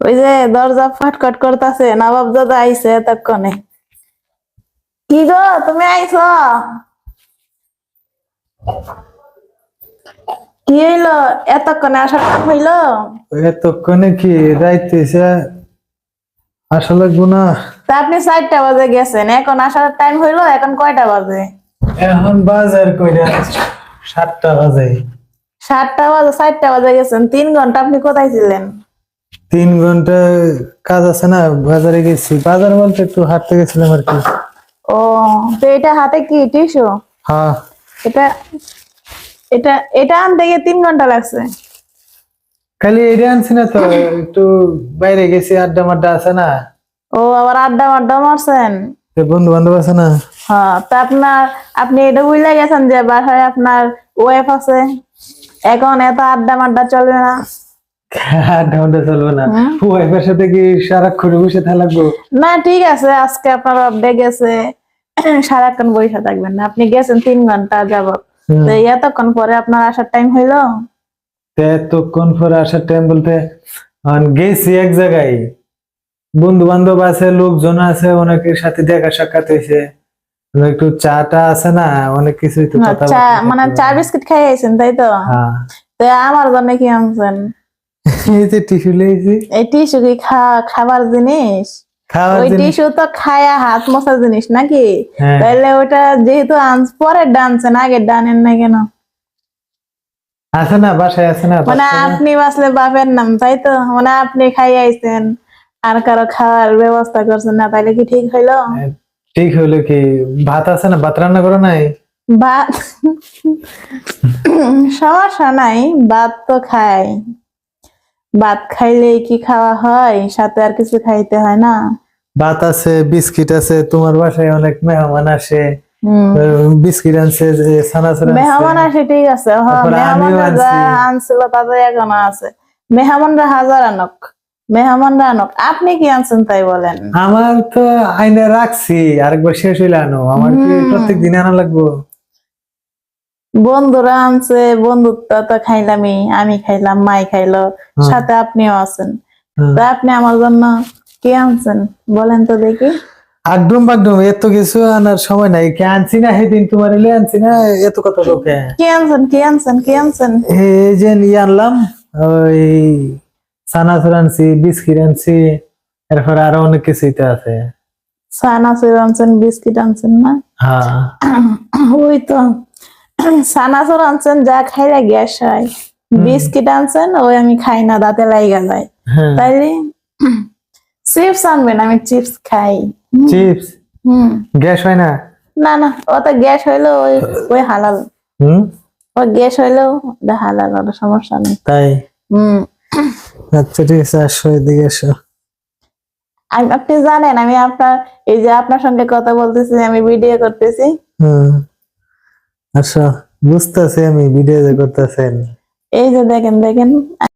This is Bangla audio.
ওই যে দরজা ফটকট করতেছে নবাব দাদা আইছে এতক্ষণে। কি গো তুমি আইছো? কি হইল? এতক্ষণে আসার হইল? এতক্ষণে কি যাইতেছে আসলে গুনা তা আপনি চারটা বাজে গেছেন এখন আসার টাইম হইল এখন কয়টা বাজে? এখন বাজার কইরা সাতটা বাজে। সাতটা বাজে চারটা বাজে গেছেন তিন ঘণ্টা আপনি কোথায় ছিলেন? তিন ঘণ্টা কাজ আছে না বাজারে গেছি। বাজার বলতে একটু হাঁটতে গেছিলাম আর কি। ও তো এটা হাতে কি টিস্যু? হ্যাঁ। এটা এটা এটা আনতে গিয়ে তিন ঘণ্টা লাগছে। খালি এটা আনছি না তো একটু বাইরে গেছি আড্ডা মাড্ডা আছে না। ও আবার আড্ডা মাড্ডা মারছেন? বন্ধু বান্ধব আছে না। হ্যাঁ তা আপনার আপনি এটা বুঝলে গেছেন যে বাসায় আপনার ওয়াইফ আছে। এখন এত আড্ডা মাড্ডা চলবে না। চলবে না? ওয়াইফের সাথে কি সারাক্ষণ বসে থাকব? না ঠিক আছে আজকে আপনার গেছে। সারাক্ষণ বসে থাকবেন না। আপনি গেছেন তিন ঘণ্টা যাবত হুম। এতক্ষণ পরে আপনার আসার টাইম হইল? এতক্ষণ পরে আসার টাইম বলতে গেছি এক জায়গায়। বন্ধু বান্ধব আছে লোকজন আছে অনেকের সাথে দেখা সাক্ষাৎ হয়েছে। একটু চা টা আছে না অনেক কিছুই তো মানে চা বিস্কিট খাই আইছেন তাই তো? হ্যাঁ। তো আমার জন্য কি আনছেন? এই যে টিস্যু লেগেছি এই টিস্যু কি খাবার জিনিস? ওই টিস্যু তো খায়া হাত জিনিস নাকি? হ্যাঁ। তাহলে ওটা যেহেতু আনস পরে ডানছেন আগে ডানেন না কেন? আছে না বাসায় আছে না মানে আপনি বাসলে বাপের নাম তাই তো? মানে আপনি খাই আইছেন আর কারও খাওয়ার ব্যবস্থা করছেন না তাইলে কি ঠিক হইল? ঠিক হইল কি? ভাত আছে না ভাত রান্না করো নাই? ভাত? সমস্যা নাই ভাত তো খাই। ভাত খাইলে কি খাওয়া হয়? সাথে আর কিছু খাইতে হয় না? ভাত আছে বিস্কিট আছে তোমার বাসায় অনেক মেহমান আসে। বিস্কিট আনছে যে সানাসুর মেহমান আসে ঠিক আছে। আনছিল তাদের এখনও মেহমানরা হাজার আনক। মেহমানরা আনক। আপনি কি আনছেন তাই বলেন? আমার তো আইনে রাখছি আরেকবার শেষ হইলে আনো। আমার কি প্রত্যেক দিন আনা লাগবো? বন্ধুরা আনছে বন্ধুত্ব তো খাইলামই আমি খাইলাম মাই খাইলো সাথে আপনিও আছেন। তা আপনি আমার জন্য কি আনছেন? বলেন তো দেখি। আগডুম বাগডুম এত কিছু আনার সময় নাই। কে আনছি না সেদিন তোমার এলে আনছি না এত কত লোকে কি আনছেন কি আনছেন কি আনছেন? এই যে নিয়ে আনলাম ওই সানাসুর আনছি বিস্কিট আনছি এরপর আরও অনেক কিছুই তো আছে। সানাসুর আনছেন বিস্কিট আনছেন না? হ্যাঁ। ওই তো। সানাসুর আনছেন যা খাইলে গ্যাস হয়। বিস্কিট আনছেন ওই আমি খাই না দাঁতে লাইগা যায়। হ্যাঁ। তাইলে চিপস আনবেন আমি চিপস খাই। চিপস? হুম। গ্যাস হয় না? না না ওত গ্যাস হইল ওই ওই হালাল। হুম? ও গ্যাস হইলেও ওটা হালাল ওটা সমস্যা নেই। তাই? হুম। আচ্ছা ঠিক আছে আসো এদিকে এসো আপনি জানেন আমি আপনার এই যে আপনার সঙ্গে কথা বলতেছি আমি ভিডিও করতেছি। হুম। আচ্ছা বুঝতেছি আমি ভিডিও করতেছেন। এই যে দেখেন দেখেন।